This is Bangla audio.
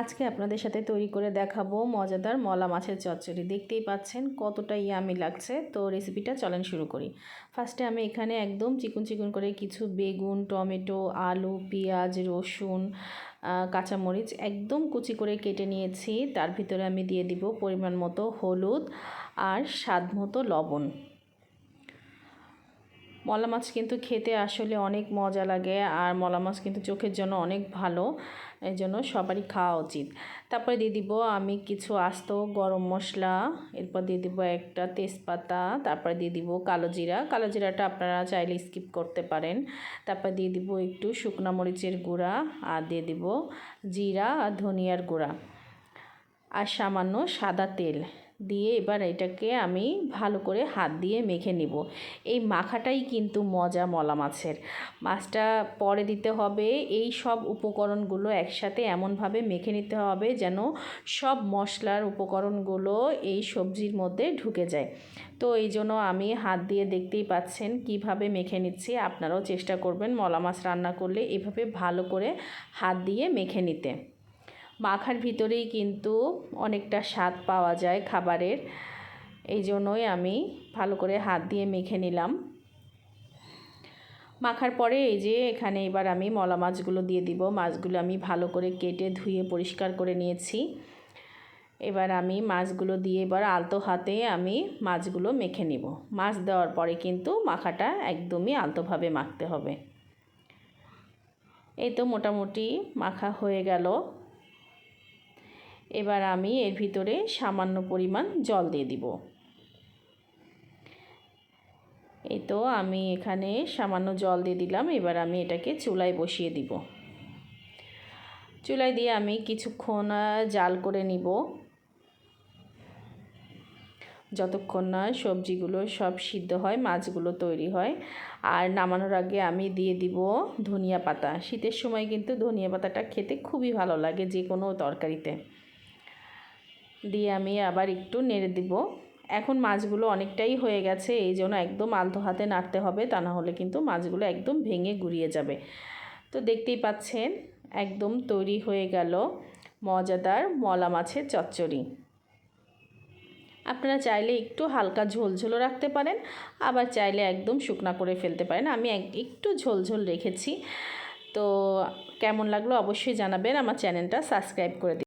আজকে আপনাদের সাথে তৈরি করে দেখাবো মজাদার মলা মাছের চচ্চড়ি। দেখতেই পাচ্ছেন কতটা ইয়ামি লাগছে। তো রেসিপিটা চলেন শুরু করি। ফার্স্টে আমি এখানে একদম চিকুন চিকুন করে কিছু বেগুন, টমেটো, আলু, পেঁয়াজ, রসুন কাঁচামরিচ একদম কুচি করে কেটে নিয়েছি। তার ভিতরে আমি দিয়ে দিব পরিমাণ মতো হলুদ আর স্বাদ মতো লবণ। মলা মাছ কিন্তু খেতে আসলে অনেক মজা লাগে, আর মলা মাছ কিন্তু চোখের জন্য অনেক ভালো। এই জন্য সবারই খাওয়া উচিত। তারপরে দিয়ে দিব আমি কিছু আস্ত গরম মশলা, এরপর দিয়ে দিব একটা তেজপাতা, তারপরে দিয়ে দিব কালো জিরা। কালো জিরাটা আপনারা চাইলে স্কিপ করতে পারেন। তারপর দিয়ে দিব একটু শুকনো মরিচের গুঁড়া, আর দিয়ে দিব জিরা আর ধনিয়ার গুঁড়া। আর সামান্য সাদা তেল দিয়ে এবার এটাকে আমি ভালো করে হাত দিয়ে মেখে নিব। এই মাখাটাই কিন্তু মজা মলা মাছের। মাছটা পরে দিতে হবে। এই সব উপকরণগুলো একসাথে এমনভাবে মেখে নিতে হবে যেন সব মশলার উপকরণগুলো এই সবজির মধ্যে ঢুকে যায়। তো এই জন্য আমি হাত দিয়ে দেখতেই পাচ্ছেন কীভাবে মেখে নিচ্ছি। আপনারাও চেষ্টা করবেন মলা মাছ রান্না করলে এভাবে ভালো করে হাত দিয়ে মেখে নিতে। মাখার ভিতরেই কিন্তু অনেকটা স্বাদ পাওয়া যায় খাবারের। এই জন্যই আমি ভালো করে হাত দিয়ে মেখে নিলাম। মাখার পরে এই যে এখানে এবার আমি মলা মাছগুলো দিয়ে দিব। মাছগুলো আমি ভালো করে কেটে ধুয়ে পরিষ্কার করে নিয়েছি। এবার আমি মাছগুলো দিয়ে এবার আলতো হাতে আমি মাছগুলো মেখে নিব। মাছ দেওয়ার পরে কিন্তু মাখাটা একদমই আলতোভাবে মাখতে হবে। এই তো মোটামুটি মাখা হয়ে গেল। এবার আমি এর ভিতরে সামান্য পরিমাণ জল দিয়ে দিব। এই তো আমি এখানে সামান্য জল দিয়ে দিলাম, এবার আমি এটাকে চুলায় বসিয়ে দিব। চুলায় দিয়ে আমি কিছুক্ষণ জাল করে নিব। যতক্ষণ না সবজিগুলো সব সিদ্ধ হয়, মাছগুলো তৈরি হয়, আর নামানোর আগে আমি দিয়ে দিব ধনিয়া পাতা। শীতের সময় কিন্তু ধনিয়া পাতাটা খেতে খুবই ভালো লাগে যে কোনো তরকারিতে। দিয়ে আমি আবার একটু নেড়ে দিব। এখন মাছগুলো অনেকটাই হয়ে গেছে, এই জন্য একদম আলতো হাতে নাড়তে হবে, তা না হলে কিন্তু মাছগুলো একদম ভেঙে গুড়িয়ে যাবে। তো দেখতেই পাচ্ছেন, একদম তৈরি হয়ে গেল মজাদার মলা মাছের চচ্চড়ি। আপনারা চাইলে একটু হালকা ঝোলঝোলও রাখতে পারেন, আবার চাইলে একদম শুকনা করে ফেলতে পারেন। আমি একটু ঝোলঝোল রেখেছি। তো কেমন লাগল অবশ্যই জানাবেন, আমার চ্যানেলটা সাবস্ক্রাইব করে দিন।